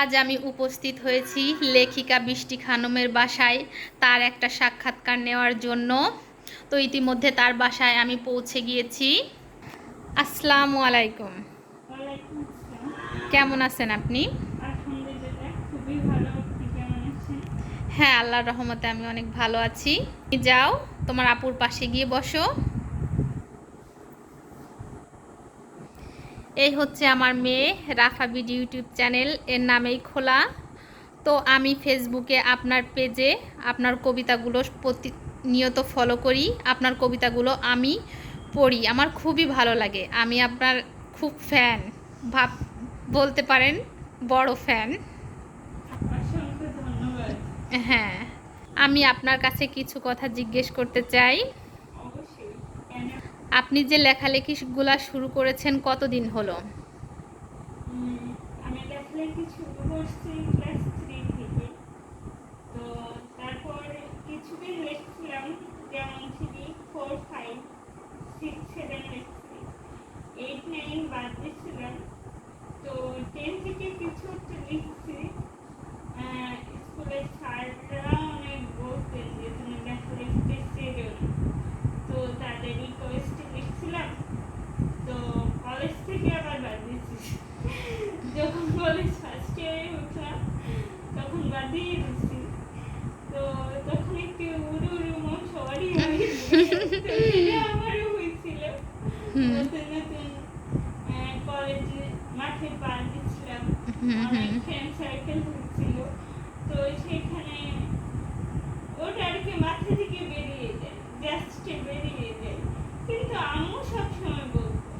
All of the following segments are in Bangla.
আজ আমি উপস্থিত হয়েছি লেখিকা বৃষ্টি খানমের বাসায়। তার একটা সাক্ষাৎকার নেওয়ার জন্য। তো ইতিমধ্যে তার বাসায় আমি পৌঁছে গিয়েছি। আসসালামু আলাইকুম। কেমন আছেন আপনি? হ্যাঁ আল্লাহর রহমতে আমি অনেক ভালো আছি। যাও, তোমার আপুর পাশে গিয়ে বসো। এই হচ্ছে আমার মেয়ে, রাফা বিডি ইউটিউব চ্যানেল, এর নামেই খোলা। তো আমি ফেসবুকে আপনার পেজে আপনার কবিতাগুলো প্রতিনিয়ত ফলো করি, আপনার কবিতাগুলো আমি পড়ি, আমার খুবই ভালো লাগে। আমি আপনার খুব ফ্যান ভাব, বলতে পারেন বড় ফ্যান হ্যাঁ আমি আপনার কাছে কিছু কথা জিজ্ঞেস করতে চাই? আপনি যে লেখালেখিগুলা শুরু করেছেন কতদিন হলো? আমি লেখালেখি শুরু করছি ক্লাস থ্রি থেকে তো তারপর কিছুদিন লিখছিলাম যেমন three four five six seven লিখছি এইট নাইন বাদ দিয়েছিলাম তো টেন থেকে কিছু একটা লিখছি আহ, স্কুলের স্যাররা অনেক বলতেন যে তুমি লেখালেখিতে সেরো না তো তাদের রিকোয়েস্টে লিখছিলাম তো কলেজ থেকে আবার বাদ দিয়েছি যখন কলেজ ফার্স্ট ইয়ারে উঠলাম তখন বাদ দিয়ে দিচ্ছি তো তখন একটু উড়ু উড়ু মন সবারই হয়েছিল তো সেটা আমারও হয়েছিল হুম। নতুন নতুন কলেজে মাঠে পা দিচ্ছিলাম অনেক ফ্রেন্ড সার্কেল হচ্ছিল তো সেখানে ওটা আর কি মাথা থেকে বেরিয়ে যায় জাস্ট বেরিয়ে যায় কিন্তু আম্মু সবসময় বলতো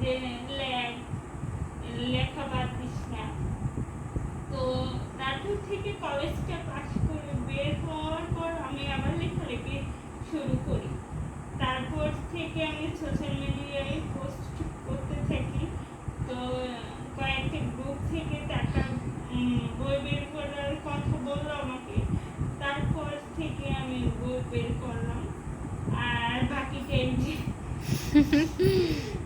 যে লেখ লেখা বাদ দিস না তো নাটক থেকে কলেজটা পাশ করে বের হওয়ার পর আমি আবার লেখালেখি শুরু করি। থেকে আমি সোশ্যাল মিডিয়ায় পোস্ট করতে থাকি। তো, কয়েকটি গ্রুপ থেকে টাকা বই বের করার কথা বলল আমাকে। তারপর থেকে আমি বই বের করলাম। আর বাকি আছে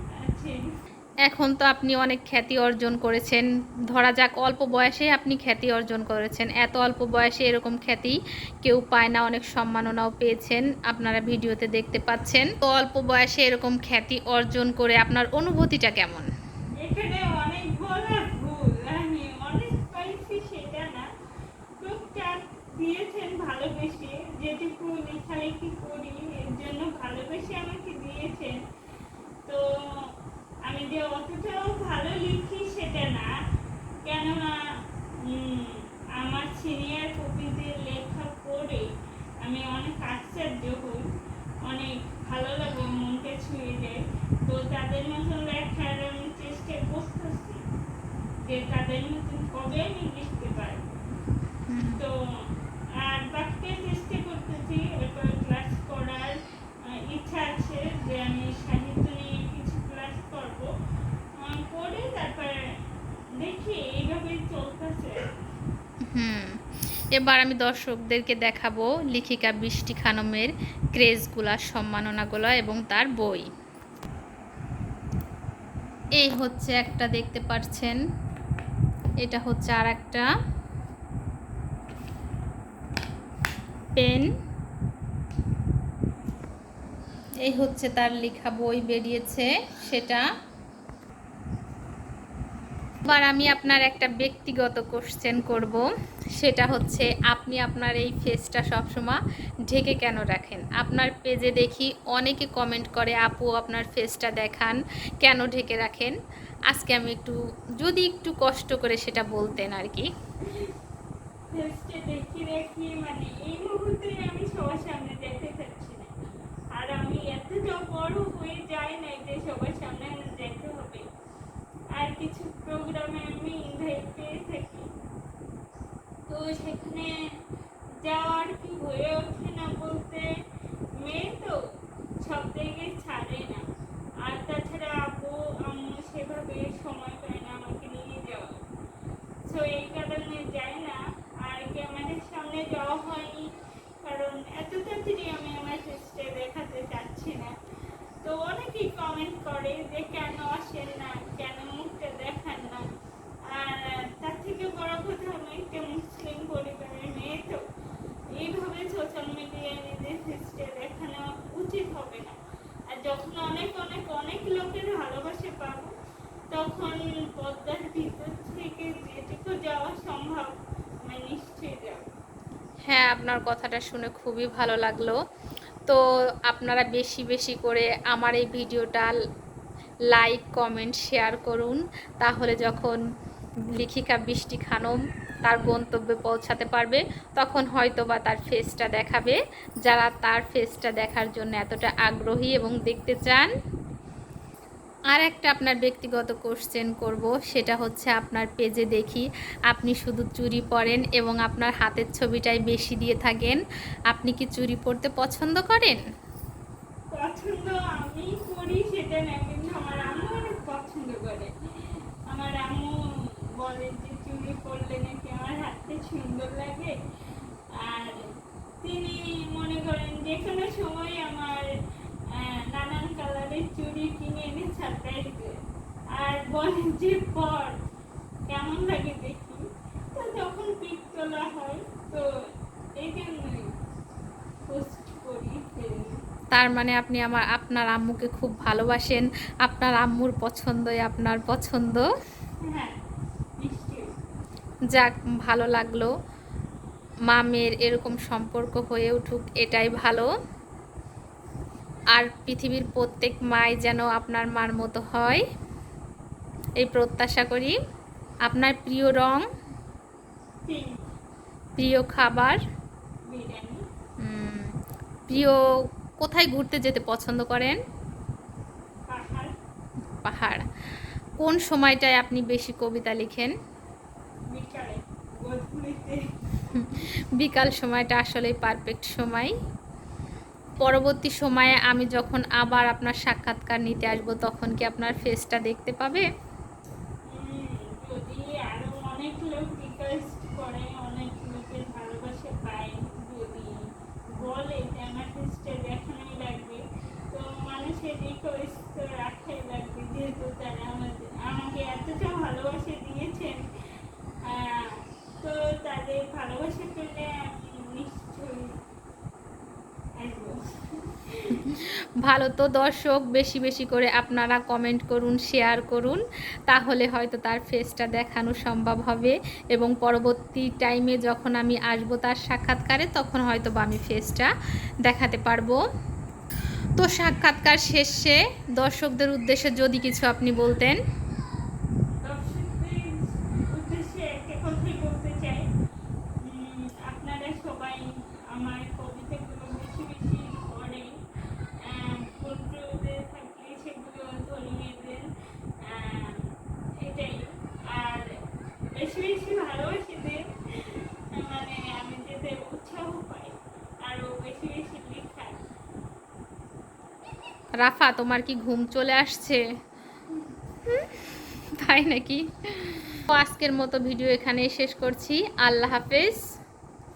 এখন তো আপনি অনেক খ্যাতি অর্জন করেছেন। ধরা যাক অল্প বয়সে আপনি খ্যাতি অর্জন করেছেন। এত অল্প বয়সে এরকম খ্যাতি কেউ পায় না, অনেক সম্মাননাও পেয়েছেন আপনারা ভিডিওতে দেখতে পাচ্ছেন। তো অল্প বয়সে এরকম খ্যাতি অর্জন করে আপনার অনুভূতিটা কেমন? ভালোবেসে যেটুকু লেখালেখি করি? এর জন্য ভালোবেসে আমাকে দিয়েছেন। তো আমি যে অতটাও ভালো লিখি সেটা না। কেননা আমার সিনিয়র কবিদের লেখা পড়ে আমি অনেক আশ্চর্য হই, অনেক ভালো লাগে মনকে ছুঁয়ে যায় তো তাদের মতন লেখার আমি চেষ্টা করতেছি যে তাদের মতন কবে আমি লিখতে পারব। তো আর বাকিটা চেষ্টা করতেছি, এরপর ক্লাস করার ইচ্ছা আছে যে আমি সাহিত্য নিয়ে কিছু ক্লাস করব আহ, করে তারপরে দেখি এইভাবেই চলতেছে এবার আমি দর্শকদেরকে দেখাবো লেখিকা বৃষ্টি খানমের ক্রেজগুলা, সম্মাননাগুলো এবং তার বই। এই হচ্ছে একটা দেখতে পাচ্ছেন। এটা হচ্ছে আর একটা পেন। এই হচ্ছে তার লেখা বই বেরিয়েছে, সেটা এবার আমি আপনার একটা ব্যক্তিগত কোশ্চেন করব। সেটা হচ্ছে, আপনি আপনার এই ফেসটা সবসময় ঢেকে কেন রাখেন? আপনার পেজে দেখি অনেকে কমেন্ট করে, আপু, আপনার ফেসটা দেখান, কেন ঢেকে রাখেন? আজকে আমি একটু, যদি একটু কষ্ট করে সেটা বলতেন আর কি টেস্টে দেখি দেখি মানে এই মুহূর্তে আমি সবার সামনে দেখতে পাচ্ছি না আর আমি এতটা বড় হয়ে যাই না যে সবার সামনে আমার দেখতে হবে আর কিছু প্রোগ্রামে আমি ইনভাইট পেয়ে থাকি তো সেখানে যাওয়ার কি হয়ে ওঠে না বলতে মেয়ে তো সব জায়গায় ছাড়ে না। আর তাছাড়া আপু, আম্মু সেভাবে সময় পায় না আমাকে নিয়ে যাওয়া তো এই কারণে যাই না, আর ক্যামেরার সামনে যাওয়া হয়নি। কারণ এত তাড়াতাড়ি আমি আমার ফেসটা দেখাতে চাচ্ছি না। তো অনেকেই কমেন্ট করে যে কেন আসেন না কেন মুখটা দেখান না আর তার থেকে বড় হ্যাঁ আপনার কথাটা শুনে খুবই ভালো লাগল। তো আপনারা বেশি বেশি করে আমার এই ভিডিওটা লাইক কমেন্ট শেয়ার করুন। তাহলে যখন লিখিকা বৃষ্টি খানম তার গন্তব্যে পৌঁছাতে পারবে, তখন হয়তো বা তার ফেসটা দেখাবে। যারা তার ফেসটা দেখার জন্য এতটা আগ্রহী এবং দেখতে চান আর একটা আপনার ব্যক্তিগত কোশ্চেন করব, সেটা হচ্ছে আপনার পেজে দেখি, আপনি শুধু চুরি পরেন এবং আপনার হাতের ছবিটাই বেশি দিয়ে থাকেন, আপনি কি চুরি পরতে পছন্দ করেন? পছন্দ আমি করি, সেটা না কিন্তু আমার আম্মু অনেক পছন্দ করে। আমার আম্মু বলে যে পরলে নাকি আমার হাতে সুন্দর লাগে। আর তিনি মনে করেন যে কোনো সময় আমার নানান কালারের চুড়ি কিনে এনে সারপ্রাইজ আর বলে যে পর কেমন লাগে দেখি? তো যখন পিক তোলা হয় তো এই জন্যই পোস্ট করি তার মানে আপনি আমার আপনার আম্মুকে খুব ভালোবাসেন আপনার আম্মুর পছন্দই আপনার পছন্দ। হ্যাঁ যাক ভালো লাগল। মামের এরকম সম্পর্ক হয়ে উঠুক এটাই ভালো। আর পৃথিবীর প্রত্যেক মাই যেন আপনার মার মতো হয়। এই প্রত্যাশা করি আপনার প্রিয় রং প্রিয় খাবার প্রিয় কোথায় ঘুরতে যেতে পছন্দ করেন? পাহাড়। কোন সময়টায় আপনি বেশি কবিতা লিখেন? বিকাল সময়টা আসলেই পারফেক্ট সময়। পরবর্তী সময়ে আমি যখন আবার আপনার সাক্ষাৎকার নিতে আসব, তখন কি আপনার ফেসটা দেখতে পাবে? করে, অনেক লোকের ভালোবাসা পায় যদি বলে যে আমার টেস্টে দেখানোই লাগবে তো মানুষের রিকোয়েস্ট তো রাখাই লাগবে যেহেতু তারা আমাদের আমাকে এতটা ভালোবাসা দিয়েছেন আহ, তো তাদের ভালোবাসা পেলে আমি নিশ্চয়ই আসব ভালো তো দর্শক, বেশি বেশি করে আপনারা কমেন্ট করুন শেয়ার করুন, তাহলে হয়তো তার ফেসটা দেখানো সম্ভব হবে এবং পরবর্তী টাইমে যখন আমি আসব তার সাক্ষাৎকারে, তখন হয়তো বা আমি ফেসটা দেখাতে পারব। তো সাক্ষাৎকার শেষে দর্শকদের উদ্দেশ্যে যদি কিছু আপনি বলতেন। রাফা, তোমার কি ঘুম চলে আসছে? তাই নাকি? আজকের মতো ভিডিও এখানেই শেষ করছি। আল্লাহ হাফেজ।